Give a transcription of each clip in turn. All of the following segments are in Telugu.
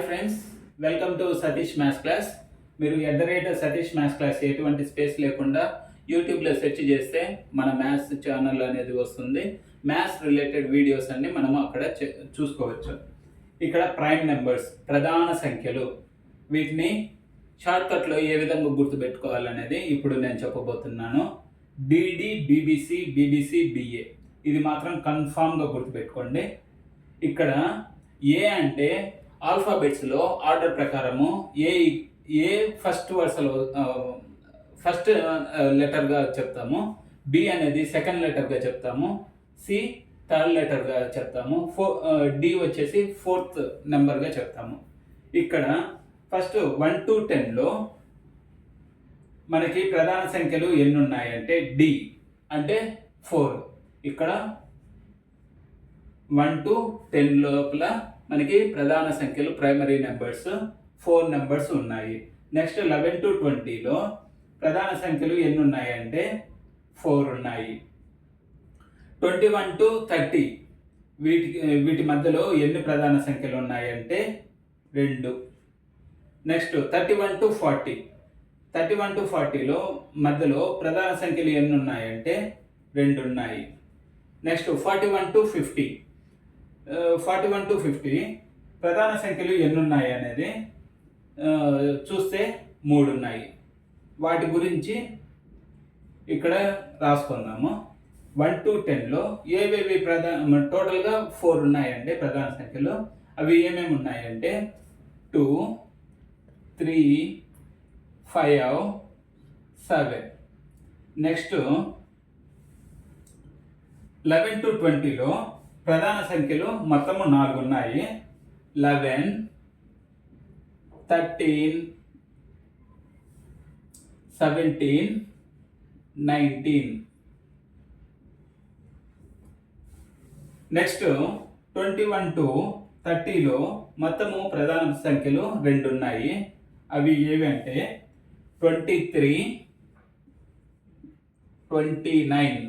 Friends welcome to Satish maths class. మీరు at the rate Satish maths class ఎటువంటి స్పేస్ లేకుండా యూట్యూబ్లో సెర్చ్ చేస్తే మన మ్యాథ్స్ ఛానల్ అనేది వస్తుంది. మ్యాథ్స్ రిలేటెడ్ వీడియోస్ అన్ని మనము అక్కడ చే- చూసుకోవచ్చు. ఇక్కడ ప్రైమ్ నెంబర్స్ ప్రధాన సంఖ్యలు వీటిని షార్ట్కట్లో ఏ విధంగా గుర్తుపెట్టుకోవాలనేది ఇప్పుడు నేను చెప్పబోతున్నాను. డిడి బీబీసీ బీబీసీ బిఏ ఇది మాత్రం కన్ఫామ్గా గుర్తుపెట్టుకోండి. ఇక్కడ ఏ అంటే ఆల్ఫాబెట్స్లో ఆర్డర్ ప్రకారము ఏ ఏ ఫస్ట్ వరుసలో ఫస్ట్ లెటర్గా చెప్తాము బి అనేది సెకండ్ లెటర్గా చెప్తాము సి థర్డ్ లెటర్గా చెప్తాము ఫో డి వచ్చేసి ఫోర్త్ నెంబర్గా చెప్తాము. ఇక్కడ ఫస్ట్ వన్ టు టెన్లో మనకి ప్రధాన సంఖ్యలు ఎన్ని ఉన్నాయంటే డి అంటే ఫోర్. ఇక్కడ వన్ టు టెన్ లోపల మనకి ప్రధాన సంఖ్యలు ప్రైమరీ నెంబర్స్ ఫోర్ నెంబర్స్ ఉన్నాయి. నెక్స్ట్ లెవెన్ టు ట్వంటీలో ప్రధాన సంఖ్యలు ఎన్ని ఉన్నాయంటే ఫోర్ ఉన్నాయి. ట్వంటీ వన్ టు థర్టీ వీటి వీటి మధ్యలో ఎన్ని ప్రధాన సంఖ్యలు ఉన్నాయంటే రెండు. Next thirty one to forty thirty one to ఫార్టీలో మధ్యలో ప్రధాన సంఖ్యలు ఎన్ని ఉన్నాయంటే రెండు ఉన్నాయి. Next forty one to fifty forty one to fifty ప్రధాన సంఖ్యలు ఎన్ని ఉన్నాయి అనేది చూస్తే మూడు ఉన్నాయి వాటి గురించి ఇక్కడ రాసుకుందాము. వన్ టు టెన్లో ఏవేవి ప్రధాన టోటల్గా ఫోర్ ఉన్నాయండి ప్రధాన సంఖ్యలు. అవి ఏమేమి ఉన్నాయంటే two three five seven next eleven to ట్వంటీలో ప్రధాన సంఖ్యలు మొత్తము నాలుగు ఉన్నాయి eleven thirteen seventeen nineteen. Next twenty one to థర్టీలో మొత్తము ప్రధాన సంఖ్యలు రెండు ఉన్నాయి అవి ఏవి అంటే twenty three twenty nine.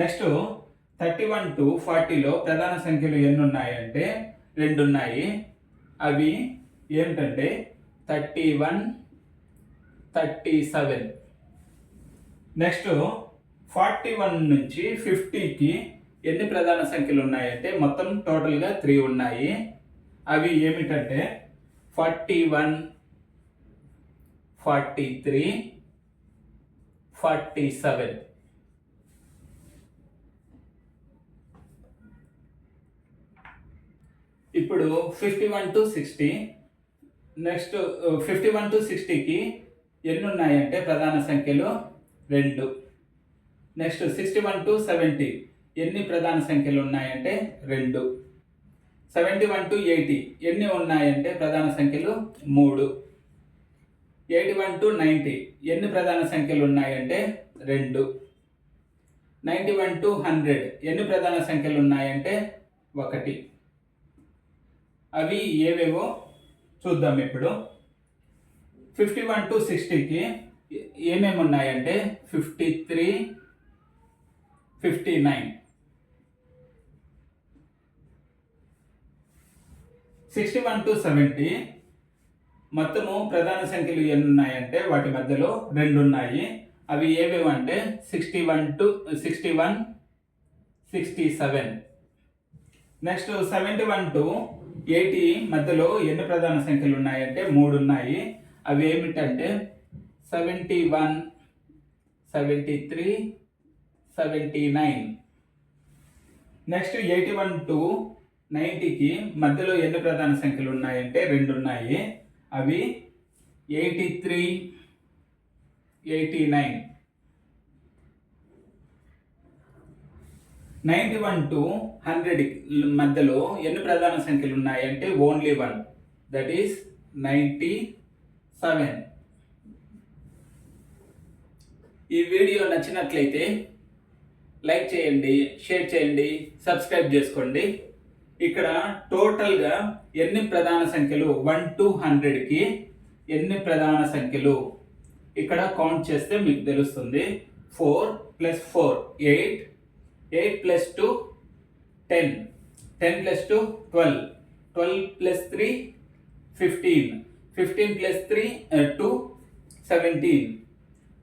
Next thirty one to ఫార్టీలో ప్రధాన సంఖ్యలు ఎన్ని ఉన్నాయంటే రెండు ఉన్నాయి అవి ఏమిటంటే thirty one thirty seven. Next forty one నుంచి ఫిఫ్టీకి ఎన్ని ప్రధాన సంఖ్యలు ఉన్నాయంటే మొత్తం టోటల్గా త్రీ ఉన్నాయి. అవి ఏమిటంటే forty one forty three forty seven. ఇప్పుడు fifty one to sixty next fifty one to సిక్స్టీకి ఎన్ని ఉన్నాయంటే ప్రధాన సంఖ్యలు రెండు. Next sixty one to seventy ఎన్ని ప్రధాన సంఖ్యలు ఉన్నాయంటే రెండు. సెవెంటీ వన్ టు ఎయిటీ ఎన్ని ఉన్నాయంటే ప్రధాన సంఖ్యలు మూడు. ఎయిటీ వన్ టు నైంటీ ఎన్ని ప్రధాన సంఖ్యలు ఉన్నాయంటే రెండు. నైంటీ వన్ టు హండ్రెడ్ ఎన్ని ప్రధాన సంఖ్యలు ఉన్నాయంటే ఒకటి. అవి ఏవేవో చూద్దాం ఇప్పుడు. ఫిఫ్టీ వన్ టు సిక్స్టీకి ఏమేమి ఉన్నాయంటే fifty three fifty nine sixty one to seventy మొత్తము ప్రధాన సంఖ్యలు ఎన్ని ఉన్నాయంటే వాటి మధ్యలో రెండు ఉన్నాయి అవి ఏవేవి అంటే sixty one to sixty one sixty seven next seventy one to eighty మధ్యలో ఎన్ని ప్రధాన సంఖ్యలు ఉన్నాయంటే మూడు ఉన్నాయి అవి ఏమిటంటే seventy one seventy three seventy nine. Next eighty one to నైంటీకి మధ్యలో ఎన్ని ప్రధాన సంఖ్యలు ఉన్నాయంటే రెండు ఉన్నాయి అవి eighty three eighty nine. Ninety one to hundred మధ్యలో ఎన్ని ప్రధాన సంఖ్యలు ఉన్నాయంటే only one that is ninety seven ఈ వీడియో నచ్చినట్లయితే లైక్ చేయండి షేర్ చేయండి సబ్స్క్రైబ్ చేసుకోండి. ఇక్కడ టోటల్గా ఎన్ని ప్రధాన సంఖ్యలు? వన్ టు హండ్రెడ్కి ఎన్ని ప్రధాన సంఖ్యలు? ఇక్కడ కౌంట్ చేస్తే మీకు తెలుస్తుంది. Four plus four eight eight plus two ten. Ten plus two twelve. Twelve plus three fifteen. Fifteen plus three two seventeen.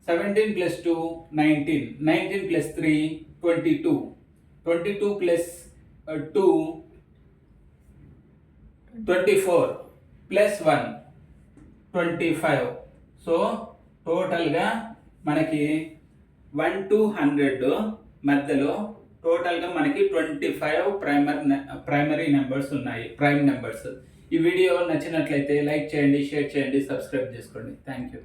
Seventeen plus two nineteen. Nineteen plus three twenty two. Twenty two plus two twenty four. Plus one twenty five. So టోటల్గా మనకి వన్ టు హండ్రెడ్ మధ్యలో టోటల్గా మనకి twenty five primer primary numbers ఉన్నాయి ప్రైమ్ నెంబర్స్. ఈ వీడియో నచ్చినట్లయితే లైక్ చేయండి షేర్ చేయండి సబ్స్క్రైబ్ చేసుకోండి. Thank you.